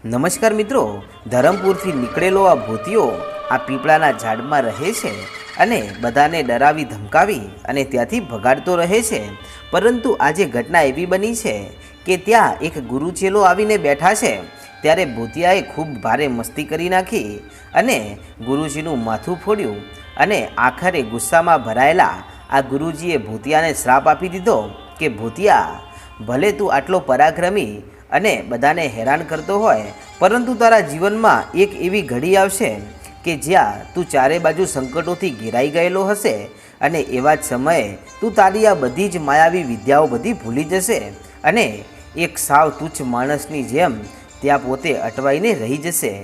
નમસ્કાર મિત્રો, ધરમપુરથી નીકળેલો આ ભૂતિયો આ પીપળાના ઝાડમાં રહે છે અને બધાને ડરાવી ધમકાવી અને ત્યાંથી ભગાડતો રહે છે. પરંતુ આજે ઘટના એવી બની છે કે ત્યાં એક ગુરુચેલો આવીને બેઠા છે. ત્યારે ભૂતિયાએ ખૂબ ભારે મસ્તી કરી નાખી અને ગુરુજીનું માથું ફોડ્યું અને આખરે ગુસ્સામાં ભરાયેલા આ ગુરુજીએ ભૂતિયાને શ્રાપ આપી દીધો કે, ભૂતિયા, ભલે તું આટલો પરાક્રમી અને બધાને હેરાન કરતો હોય, પરંતુ તારા જીવનમાં એક એવી ઘડી આવશે કે જ્યાં તું ચારે બાજુ સંકટોથી ઘેરાઈ ગયેલો હશે અને એવા જ સમયે તું તારી આ બધી જ માયાવી વિદ્યાઓ બધી ભૂલી જશે અને એક સાવ તુચ્છ માણસની જેમ ત્યાં પોતે અટવાઈને રહી જશે.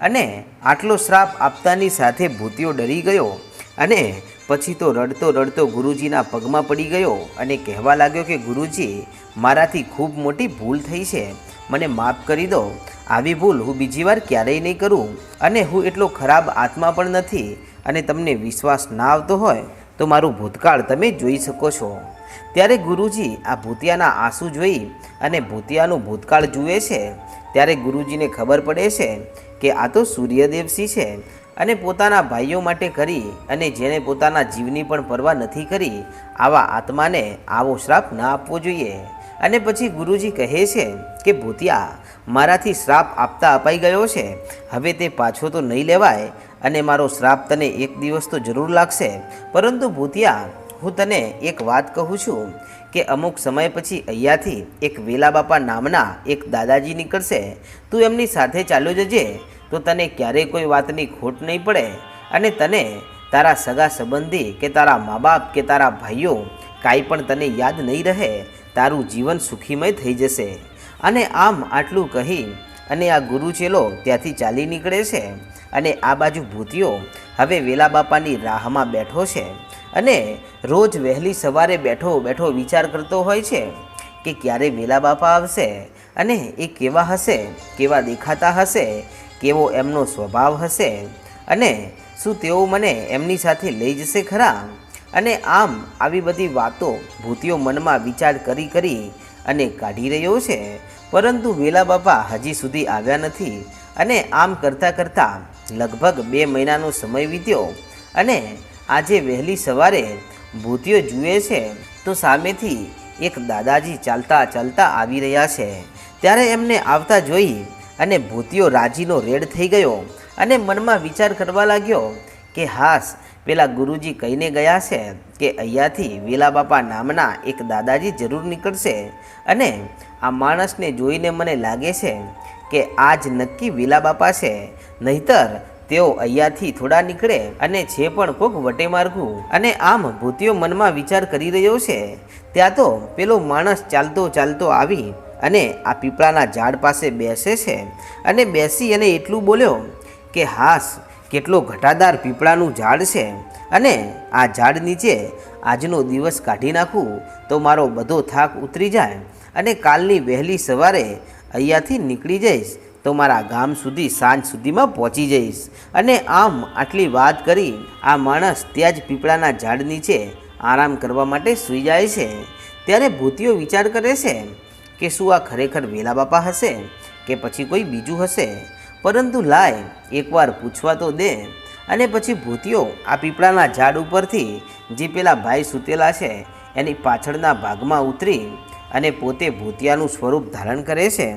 અને આટલો શ્રાપ આપતાની સાથે ભૂતિયો ડરી ગયો અને પછી તો રડતો રડતો ગુરુજીના પગમાં પડી ગયો અને કહેવા લાગ્યો કે, ગુરુજી, મારાથી ખૂબ મોટી ભૂલ થઈ છે. મને માફ કરી દો. આવી ભૂલ હું બીજી વાર ક્યારેય નહીં કરું અને હું એટલો ખરાબ આત્મા પણ નથી અને તમને વિશ્વાસ ના આવતો હોય તો મારું ભૂતકાળ તમે જોઈ શકો છો. ત્યારે ગુરુજી આ ભૂતિયાના આંસુ જોઈ અને ભૂતિયાનું ભૂતકાળ જુએ છે. ત્યારે ગુરુજીને ખબર પડે છે કે આ તો સૂર્યદેવસિંહ છે. અને પોતાના ભાઈઓ માટે કરી અને જેણે પોતાના જીવની પણ પરવા નથી કરી, આવા આત્માને આવો શ્રાપ ના આપવો જોઈએ. અને પછી ગુરુજી કહે છે કે, ભૂતિયા, મારાથી શ્રાપ આપતા અપાઈ ગયો છે. હવે તે પાછો તો નહીં લેવાય અને મારો શ્રાપ તને એક દિવસ તો જરૂર લાગશે. પરંતુ ભૂતિયા, હું તને એક વાત કહું છું કે, અમુક સમય પછી અહીંયાથી એક વેલા બાપા નામના એક દાદાજી નીકળશે. તું એમની સાથે ચાલ્યો જજે તો તને ક્યારેય કોઈ વાતની ખોટ નહીં પડે અને તને તારા સગા સંબંધી કે તારા મા બાપ કે તારા ભાઈઓ કાંઈ પણ તને યાદ નહીં રહે, તારું જીવન સુખીમય થઈ જશે. અને આમ આટલું કહી અને આ ગુરુચેલો ત્યાંથી ચાલી નીકળે છે અને આ બાજુ ભૂતિયો હવે વેલા બાપાની રાહમાં બેઠો છે અને રોજ વહેલી સવારે બેઠો બેઠો વિચાર કરતો હોય છે કે ક્યારે વેલા બાપા આવશે અને એ કેવા હશે, કેવા દેખાતા હશે કેવો એમનો સ્વભાવ હશે? અને શું તેઓ મને એમની સાથે લઈ જશે ખરા? અને આમ આવી બધી વાતો ભૂતિયો મનમાં વિચાર કરી કરી અને કાઢી રહ્યો છે. પરંતુ વેલા બાપા હજી સુધી આવ્યા નથી અને આમ કરતાં કરતાં લગભગ બે મહિનાનો સમય વીત્યો અને આજે વહેલી સવારે ભૂતિયો જુએ છે તો સામેથી એક દાદાજી ચાલતા ચાલતા આવી રહ્યા છે. ત્યારે એમને આવતા જોઈ અને ભૂતિયો રાજીનો રેડ થઈ ગયો અને મનમાં વિચાર કરવા લાગ્યો કે હાસ, પેલા ગુરુજી કહીને ગયા છે કે અહીંયાથી વેલા બાપા નામના એક દાદાજી જરૂર નીકળશે અને આ માણસને જોઈને મને લાગે છે કે આજ નક્કી વેલા બાપા છે. નહીતર તેઓ અહીંયાથી થોડા નીકળે અને છે પણ કોક વટે માર્ગું. અને આમ ભૂતિયો મનમાં વિચાર કરી રહ્યો છે. ત્યાં તો પેલો માણસ ચાલતો ચાલતો આવી અને આ પીપળાના ઝાડ પાસે બેસે છે. અને બેસી અને એટલું બોલ્યો કે, હાસ, કેટલો ઘટાદાર પીપળાનું ઝાડ છે. અને આ ઝાડ નીચે આજનો દિવસ કાઢી નાખું તો મારો બધો થાક ઉતરી જાય અને કાલની વહેલી સવારે અહીંયાથી નીકળી જઈશ તો મારા ગામ સુધી સાંજ સુધીમાં પહોંચી જઈશ. અને આમ આટલી વાત કરી, આ માણસ ત્યાં જ પીપળાના ઝાડ નીચે આરામ કરવા માટે સૂઈ જાય છે. ત્યારે ભૂતિયો વિચાર કરે છે કે શું આ ખરેખર વેલા બાપા હશે કે પછી કોઈ બીજું હશે? પરંતુ લાય, એકવાર પૂછવા તો દે. અને પછી ભૂતિયો આ પીપળાના ઝાડ ઉપરથી જે પેલા ભાઈ સૂતેલા છે, એની પાછળના ભાગમાં ઉતરી અને પોતે ભૂતિયાનું સ્વરૂપ ધારણ કરે છે.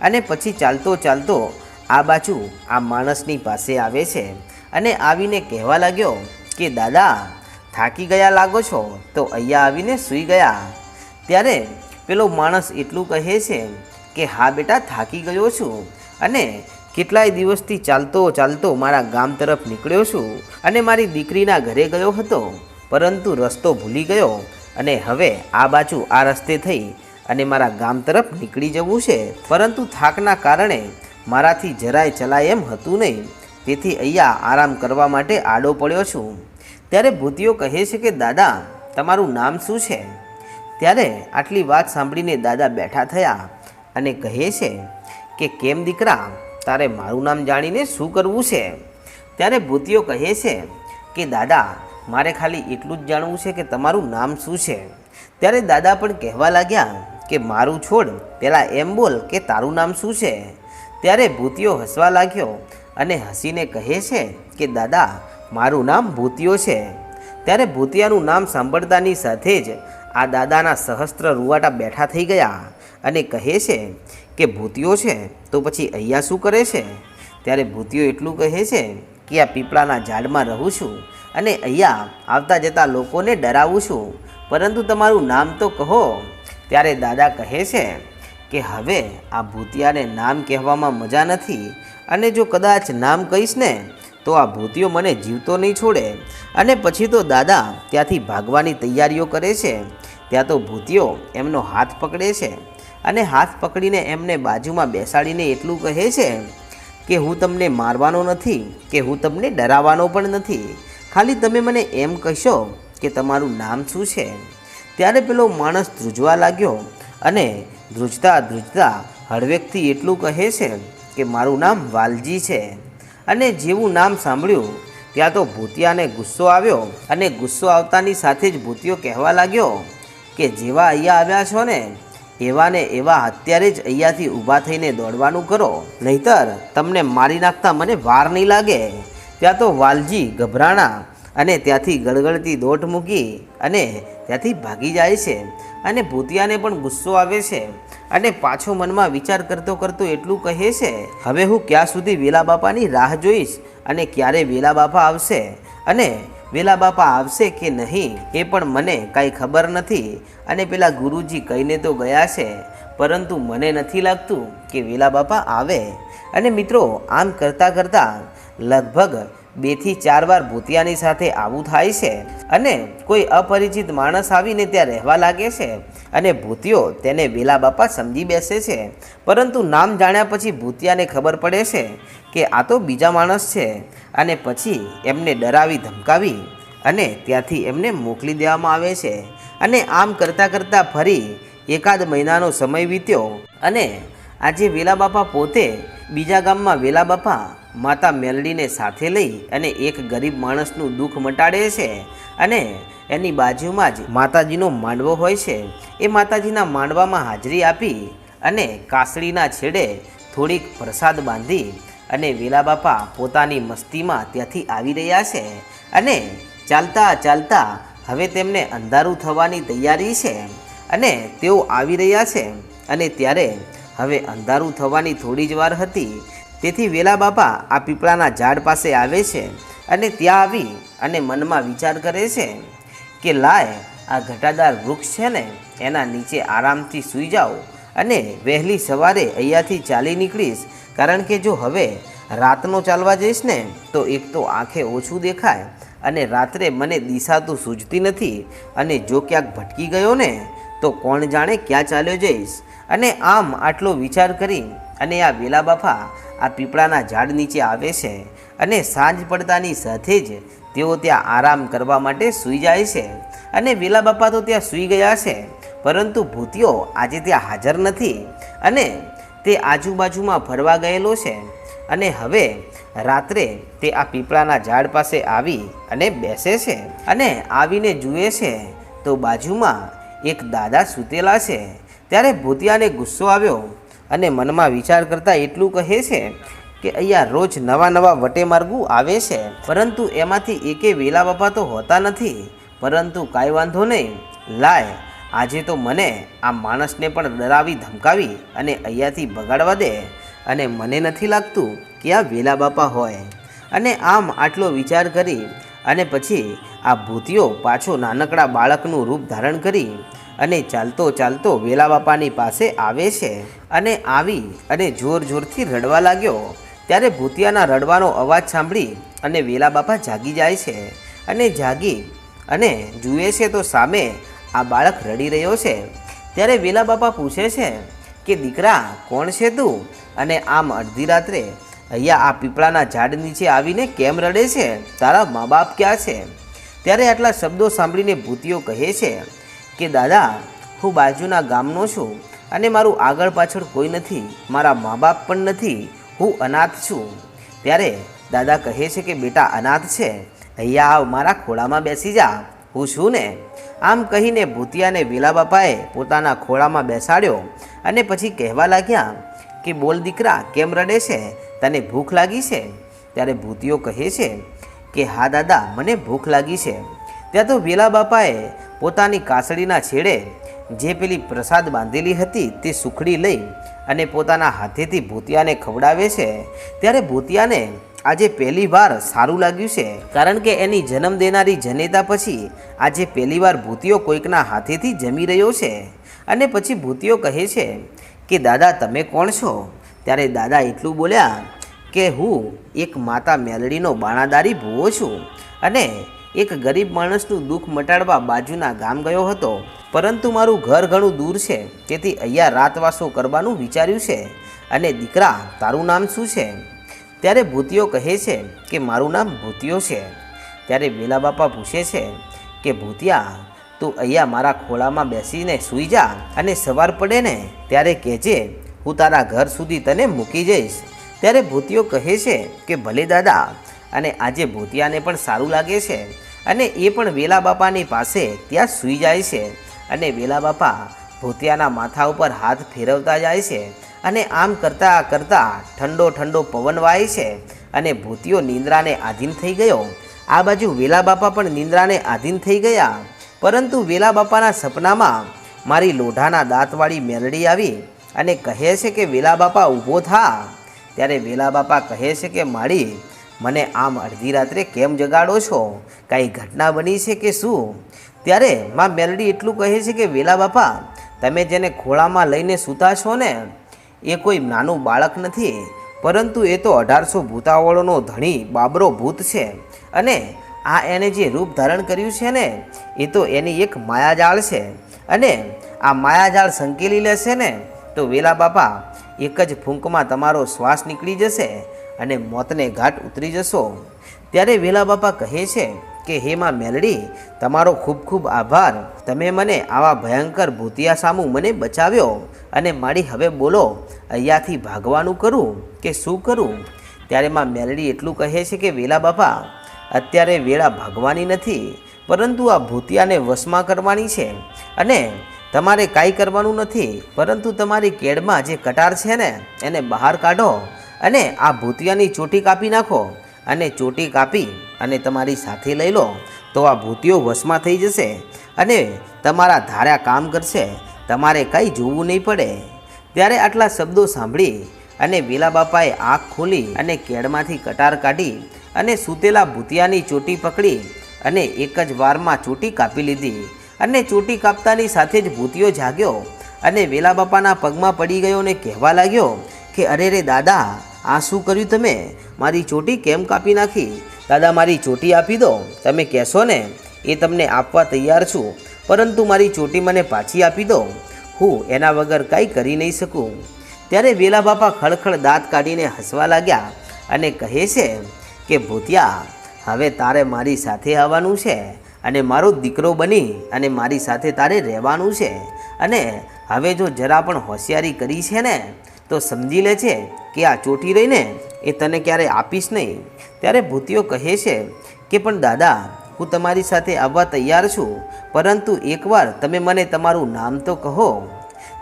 અને પછી ચાલતો ચાલતો આ બાજુ આ માણસની પાસે આવે છે. અને આવીને કહેવા લાગ્યો કે, દાદા, થાકી ગયા લાગો છો? તો અહીંયા આવીને સૂઈ ગયા. ત્યારે પેલો માણસ એટલું કહે છે કે, હા બેટા, થાકી ગયો છું અને કેટલાય દિવસથી ચાલતો ચાલતો મારા ગામ તરફ નીકળ્યો છું અને મારી દીકરીના ઘરે ગયો હતો, પરંતુ રસ્તો ભૂલી ગયો અને હવે આ બાજુ આ રસ્તે થઈ અને મારા ગામ તરફ નીકળી જવું છે. પરંતુ થાકના કારણે મારાથી જરાય ચલાય એમ હતું નહીં. તેથી અહીંયા આરામ કરવા માટે આડો પડ્યો છું. ત્યારે ભૂતિયો કહે છે કે, દાદા, તમારું નામ શું છે? ત્યારે આટલી વાત સાંભળીને દાદા બેઠા થયા અને કહે છે કે, કેમ દીકરા, તારે મારું નામ જાણીને શું કરવું છે? ત્યારે ભૂતિયો કહે છે કે, દાદા, મારે ખાલી એટલું જ જાણવું છે કે તમારું નામ શું છે. ત્યારે દાદા પણ કહેવા લાગ્યા કે, મારું છોડ પહેલાં એમ બોલ કે તારું નામ શું છે? ત્યારે ભૂતિયો હસવા લાગ્યો અને હસીને કહે છે કે, દાદા, મારું નામ ભૂતિયો છે. ત્યારે ભૂતિયાનું નામ સાંભળતાની સાથે જ આ દાદાના સહસ્ત્ર રૂવાટા બેઠા થઈ ગયા અને કહે છે કે ભૂતિયો છે, તો પછી અહીંયા શું કરે છે? ત્યારે ભૂતિયો એટલું કહે છે કે, આ પીપળાના ઝાડમાં રહું છું અને અહીંયા આવતા જતા લોકોને ડરાવું છું. પરંતુ તમારું નામ તો કહો. ત્યારે દાદા કહે છે કે, હવે આ ભૂતિયાને નામ કહેવામાં મજા નથી અને જો કદાચ નામ કહીશ ને, તો આ ભૂતિયો મને જીવતો નહીં છોડે. અને પછી તો દાદા ત્યાંથી ભાગવાની તૈયારીઓ કરે છે ત્યાં તો ભૂતિયો એમનો હાથ પકડે છે અને હાથ પકડીને એમને બાજુમાં બેસાડીને એટલું કહે છે કે હું તમને મારવાનો નથી, કે હું તમને ડરાવવાનો પણ નથી. ખાલી તમે મને એમ કહેશો કે તમારું નામ શું છે? ત્યારે પેલો માણસ ધ્રુજવા લાગ્યો અને ધ્રુજતા ધ્રુજતા હળવેકથી એટલું કહે છે કે મારું નામ વાલજી છે. અને જેવું નામ સાંભળ્યું, ત્યાં તો ભૂતિયાને ગુસ્સો આવ્યો અને ગુસ્સો આવતાની સાથે જ ભૂતિયો કહેવા લાગ્યો કે જેવા અહીંયા આવ્યા છો ને એવા ને એવા અત્યારે જ અહીંયાથી ઊભા થઈને દોડવાનું કરો. નહીતર તમને મારી નાખતા મને વાર નહીં લાગે. ત્યાં તો વાલજી ગભરાણા અને ત્યાંથી ગળગળતી દોટ મૂકી અને ત્યાંથી ભાગી જાય છે અને ભૂતિયાને પણ ગુસ્સો આવે છે અને પાછો મનમાં વિચાર કરતો કરતો એટલું કહે છે, હવે હું ક્યાં સુધી વેલા બાપાની રાહ જોઈશ અને ક્યારે વેલા બાપા આવશે? અને વેલા બાપા આવશે કે નહીં એ પણ મને કાંઈ ખબર નથી અને પેલા ગુરુજી કહીને તો ગયા છે, પરંતુ મને નથી લાગતું કે વેલા બાપા આવે. અને મિત્રો, આમ કરતાં કરતાં લગભગ બેથી ચાર વાર ભૂતિયાની સાથે આવું થાય છે અને કોઈ અપરિચિત માણસ આવીને ત્યાં રહેવા લાગે છે અને ભૂતિયો તેને વેલા બાપા સમજી બેસે છે. પરંતુ નામ જાણ્યા પછી ભૂતિયાને ખબર પડે છે કે આ તો બીજા માણસ છે અને પછી એમને ડરાવી ધમકાવી અને ત્યાંથી એમને મોકલી દેવામાં આવે છે. અને આમ કરતાં કરતાં ફરી એકાદ મહિનાનો સમય વીત્યો અને આજે વેલા બાપા પોતે બીજા ગામમાં વેલા બાપા માતા મેલડીને સાથે લઈ અને એક ગરીબ માણસનું દુઃખ મટાડે છે અને એની બાજુમાં જ માતાજીનો માંડવો હોય છે. એ માતાજીના માંડવામાં હાજરી આપી અને કાસળીના છેડે થોડીક પ્રસાદ બાંધી અને વેલા બાપા પોતાની મસ્તીમાં ત્યાંથી આવી રહ્યા છે અને ચાલતા ચાલતા હવે તેમને અંધારું થવાની તૈયારી છે અને તેઓ આવી રહ્યા છે અને ત્યારે હવે અંધારું થવાની થોડી જ વાર હતી. તેથી વેલા બાપા આ પીપળાના ઝાડ પાસે આવે છે અને ત્યાં આવી અને મનમાં વિચાર કરે છે કે લાય, આ ઘટાદાર વૃક્ષ છે ને, એના નીચે આરામથી સૂઈ જાઓ અને વહેલી સવારે અહીંયાથી ચાલી નીકળીશ. કારણ કે જો હવે રાતનો ચાલવા જઈશ ને, તો એક તો આંખે ઓછું દેખાય અને રાત્રે મને દિશા તો સૂઝતી નથી અને જો ક્યાંક ભટકી ગયો ને, તો કોણ જાણે ક્યાં ચાલ્યો જઈશ. અને આમ આટલો વિચાર કરી અને આ વેલા બાફા આ પીપળાના ઝાડ નીચે આવે છે અને સાંજ પડતાની સાથે જ તેઓ ત્યાં આરામ કરવા માટે સૂઈ જાય છે. અને વેલા બાપા તો ત્યાં સૂઈ ગયા છે, પરંતુ ભૂતિયો આજે ત્યાં હાજર નથી અને તે આજુબાજુમાં ફરવા ગયેલો છે. અને હવે રાત્રે તે આ પીપળાના ઝાડ પાસે આવી અને બેસે છે અને આવીને જુએ છે તો બાજુમાં એક દાદા સૂતેલા છે. ત્યારે ભૂતિયાને ગુસ્સો આવ્યો અને મનમાં વિચાર કરતાં એટલું કહે છે કે અહીંયા રોજ નવા નવા વટેમાર્ગુ આવે છે. પરંતુ એમાંથી એકે વેલા બાપા તો હોતા નથી. પરંતુ કાંઈ વાંધો નહીં. લાય, આજે તો મને આ માણસને પણ ડરાવી ધમકાવી અને અહીંયાથી ભગાડવા દે. અને મને નથી લાગતું કે આ વેલા બાપા હોય. અને આમ આટલો વિચાર કરી અને પછી આ ભૂતિયો પાછો નાનકડા બાળકનું રૂપ ધારણ કરી અને ચાલતો ચાલતો વેલા બાપાની પાસે આવે છે અને આવી અને જોર જોરથી રડવા લાગ્યો. ત્યારે ભૂતિયાના રડવાનો અવાજ સાંભળી અને વેલા બાપા જાગી જાય છે અને જાગી અને જુએ છે તો સામે આ બાળક રડી રહ્યો છે. ત્યારે વેલા બાપા પૂછે છે કે, દીકરા, કોણ છે તું? અને આમ અડધી રાત્રે, અહીંયા આ પીપળાના ઝાડ નીચે આવીને કેમ રડે છે? તારા મા બાપ ક્યાં છે? ત્યારે આટલા શબ્દો સાંભળીને ભૂતિયો કહે છે કે દાદા, હું બાજુના ગામનો છું અને મારું આગળ પાછળ કોઈ નથી, મારા મા બાપ પણ નથી, હું અનાથ છું. ત્યારે દાદા કહે છે કે, બેટા, અનાથ છે. અહીંયા આવ, મારા ખોળામાં બેસી જા. હું છું ને. આમ કહીને ભૂતિયાને વેલા બાપાએ પોતાના ખોળામાં બેસાડ્યો અને પછી કહેવા લાગ્યા કે, બોલ દીકરા, કેમ રડે છે? તને ભૂખ લાગી છે? ત્યારે ભૂતિયો કહે છે કે, હા દાદા, મને ભૂખ લાગી છે. ત્યાં તો વેલા બાપાએ પોતાની કાસળીના છેડે જે પેલી પ્રસાદ બાંધેલી હતી તે સુખડી લઈ અને પોતાના હાથેથી ભૂતિયાને ખવડાવે છે. ત્યારે ભૂતિયાને આજે પહેલી વાર સારું લાગ્યું છે. કારણ કે એની જન્મ દેનારી જનેતા પછી આજે પહેલી વાર ભૂતિયો કોઈકના હાથેથી જમી રહ્યો છે. અને પછી ભૂતિયો કહે છે કે, દાદા, તમે કોણ છો? ત્યારે દાદા એટલું બોલ્યા કે, હું એક માતા મેલડીનો બાણાદારી ભૂવો છું અને એક ગરીબ માણસનું દુઃખ મટાડવા બાજુના ગામ ગયો હતો. પરંતુ મારું ઘર ઘણું દૂર છે, તેથી અહીંયા રાતવાસો કરવાનું વિચાર્યું છે. અને દીકરા, તારું નામ શું છે? ત્યારે ભૂતિયો કહે છે કે મારું નામ ભૂતિયો છે. ત્યારે વેલા બાપા પૂછે છે કે, ભૂતિયા, તું અહીંયા મારા ખોળામાં બેસીને સૂઈ જા અને સવાર પડે ને, ત્યારે કહેજે, હું તારા ઘર સુધી તને મૂકી જઈશ. ત્યારે ભૂતિયો કહે છે કે, ભલે દાદા અને આજે ભૂતિયાને પણ સારું લાગે છે. અને એ પણ વેલા બાપાની પાસે ત્યાં સૂઈ જાય છે. અને વેલા બાપા ભૂતિયાના માથા ઉપર હાથ ફેરવતા જાય છે. અને આમ કરતાં કરતાં ઠંડો ઠંડો પવન વાય છે. અને ભૂતિયો નિંદ્રાને આધીન થઈ ગયો. આ બાજુ વેલા બાપા પણ નિંદ્રાને આધીન થઈ ગયા. પરંતુ વેલા બાપાના સપનામાં મારી લોઢાના દાંતવાળી મેલડી આવી અને કહે છે કે વેલા બાપા ઊભો થા. ત્યારે વેલા બાપા કહે છે કે માળી મને આમ અડધી રાત્રે કેમ જગાડો છો? કાંઈ ઘટના બની છે કે શું? ત્યારે માં મેલડી એટલું કહે છે કે, વેલા બાપા, તમે જેને ખોળામાં લઈને સૂતા છો ને, એ કોઈ નાનું બાળક નથી. પરંતુ એ તો અઢારસો ભૂતાવળોનો ધણી બાબરો ભૂત છે. અને આ એણે જે રૂપ ધારણ કર્યું છે ને, એ તો એની એક માયાજાળ છે. અને આ માયાજાળ સંકેલી લેશે ને, તો વેલા બાપા, એક જ ફૂંકમાં તમારો શ્વાસ નીકળી જશે. અને મોતને ઘાટ ઉતરી જશો. ત્યારે વેલા બાપા કહે છે કે, હે માં મેલડી, તમારો ખૂબ ખૂબ આભાર. તમે મને આવા ભયંકર ભૂતિયા સામું મને બચાવ્યો અને મારી હવે બોલો, અહીંયાથી ભાગવાનું કરું કે શું કરું? ત્યારે માં મેલડી એટલું કહે છે કે, વેલા બાપા, અત્યારે વેળા ભાગવાની નથી, પરંતુ આ ભૂતિયાને વશમાં કરવાની છે અને તમારે કાંઈ કરવાનું નથી, પરંતુ તમારી કેડમાં જે કટાર છે ને, એને બહાર કાઢો અને આ ભૂતિયાની ચોટી કાપી નાખો અને ચોટી કાપી અને તમારી સાથે લઈ લો તો આ ભૂતિયો વશમાં થઈ જશે અને તમારા ધાર્યા કામ કરશે. તમારે કંઈ જોવું નહીં પડે. ત્યારે આટલા શબ્દો સાંભળી અને વેલા બાપાએ આંખ ખોલી અને કેળમાંથી કટાર કાઢી અને સૂતેલા ભૂતિયાની ચોટી પકડી અને એક જ વારમાં ચોટી કાપી લીધી અને ચોટી કાપતાની સાથે જ ભૂતિયો જાગ્યો અને વેલા બાપાના પગમાં પડી ગયો અને કહેવા લાગ્યો કે, અરે રે દાદા આ શું કર્યું તમે? મારી ચોટી કેમ કાપી નાખી? દાદા, મારી ચોટી આપી દો. તમે કહેશો ને, એ તમને આપવા તૈયાર છું. પરંતુ મારી ચોટી મને પાછી આપી દો. હું એના વગર કાંઈ કરી નહીં શકું. ત્યારે વેલા બાપા ખળખળ દાંત કાઢીને હસવા લાગ્યા અને કહે છે કે, ભૂતિયા, હવે તારે મારી સાથે આવવાનું છે અને મારો દીકરો બની અને મારી સાથે તારે રહેવાનું છે. અને હવે જો જરા પણ હોશિયારી કરી છે ને તો સમજી લે છે કે આ ચોટી રહીને એ તને ક્યારે આપીશ નહીં. ત્યારે ભૂતિયો કહે છે કે, પણ દાદા, હું તમારી સાથે આવવા તૈયાર છું, પરંતુ એકવાર તમે મને તમારું નામ તો કહો.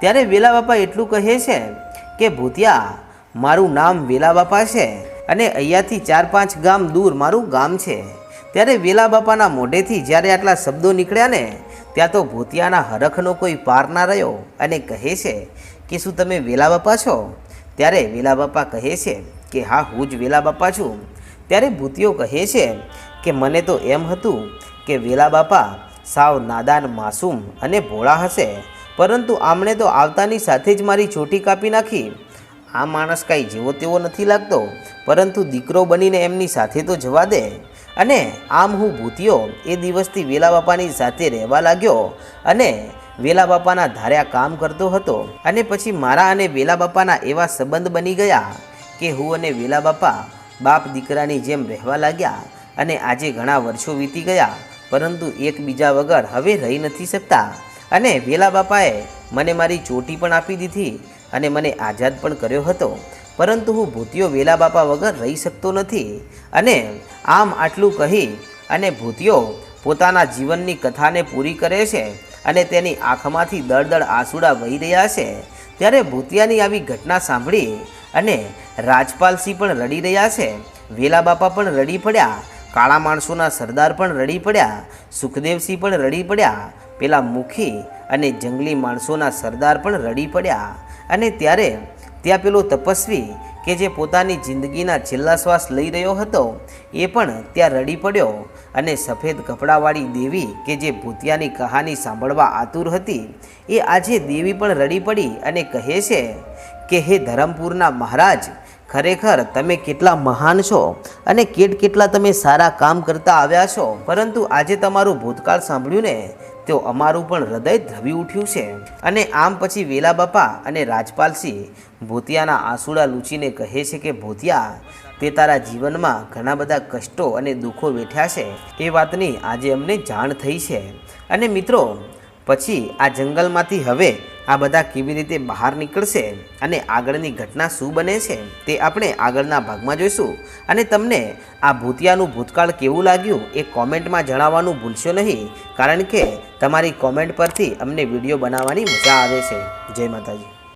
ત્યારે વેલા બાપા એટલું કહે છે કે, ભૂતિયા, મારું નામ વેલા બાપા છે અને અહીંયાથી ચાર પાંચ ગામ દૂર મારું ગામ છે. ત્યારે વેલા બાપાના મોઢેથી જ્યારે આટલા શબ્દો નીકળ્યા ને, ત્યાં તો ભૂતિયાના હરખનો કોઈ પાર ના રહ્યો અને કહે છે કે શું તમે વેલા બાપા છો? ત્યારે વેલા બાપા કહે છે કે, હા, હું જ વેલા બાપા છું. ત્યારે ભૂતિયો કહે છે કે, મને તો એમ હતું કે વેલા બાપા સાવ નાદાન માસૂમ અને ભોળા હશે, પરંતુ આમણે તો આવતાની સાથે જ મારી ચોટી કાપી નાખી. આ માણસ કાંઈ જેવો તેવો નથી લાગતો, પરંતુ દીકરો બનીને એમની સાથે તો જવા દે. અને આમ હું ભૂતિયો એ દિવસથી વેલા બાપાની સાથે રહેવા લાગ્યો અને વેલા બાપાના ધાર્યા કામ કરતો હતો અને પછી મારા અને વેલા બાપાના એવા સંબંધ બની ગયા કે હું અને વેલા બાપા બાપ દીકરાની જેમ રહેવા લાગ્યા અને આજે ઘણા વર્ષો વીતી ગયા, પરંતુ એકબીજા વગર હવે રહી નથી શકતા. અને વેલા બાપાએ મને મારી ચોટી પણ આપી દીધી અને મને આઝાદ પણ કર્યો હતો. પરંતુ હું ભૂતિયો વેલા બાપા વગર રહી શકતો નથી અને આમ આટલું કહી અને ભૂતિયો પોતાના જીવનની કથાને પૂરી કરે છે અને તેની આંખમાંથી દળદળ આંસુડા વહી રહ્યા છે, ત્યારે ભૂતિયાની આવી ઘટના સાંભળી અને રાજપાલસિંહ પણ રડી રહ્યા છે. વેલા બાપા પણ રડી પડ્યા, કાળા માણસોના સરદાર પણ રડી પડ્યા, સુખદેવસિંહ પણ રડી પડ્યા, પેલા મુખી અને જંગલી માણસોના સરદાર પણ રડી પડ્યા. અને ત્યારે ત્યાં પેલો તપસ્વી કે જે પોતાની જિંદગીના છેલ્લા શ્વાસ લઈ રહ્યો હતો, એ પણ ત્યાં રડી પડ્યો. અને સફેદ કપડાવાળી દેવી કે જે ભૂતિયાની કહાની સાંભળવા આતુર હતી, એ આજે દેવી પણ રડી પડી અને કહે છે કે, હે ધરમપુરના મહારાજ, ખરેખર તમે કેટલા મહાન છો અને કેટ કેટલા તમે સારા કામ કરતા આવ્યા છો. પરંતુ આજે તમારું ભૂતકાળ સાંભળ્યું ને તો અમારું પણ હૃદય ધ્રવી ઉઠ્યું છે. અને આમ પછી વેલા બાપા અને રાજપાલસિંહ ભૂતિયાના આંસુડા લૂંચીને કહે છે કે, ભૂતિયા, તે તારા જીવનમાં ઘણા બધા કષ્ટો અને દુઃખો વેઠ્યા છે. એ વાતની આજે અમને જાણ થઈ છે. અને મિત્રો, પછી આ જંગલમાંથી હવે આ બધા કેવી રીતે બહાર નીકળશે અને આગળની ઘટના શું બને છે તે આપણે આગળના ભાગમાં જોઈશું. અને તમને આ ભૂતિયાનું ભૂતકાળ કેવું લાગ્યું એ કોમેન્ટમાં જણાવવાનું ભૂલશો નહીં, કારણ કે તમારી કોમેન્ટ પરથી અમને વીડિયો બનાવવાની મજા આવે છે. જય માતાજી.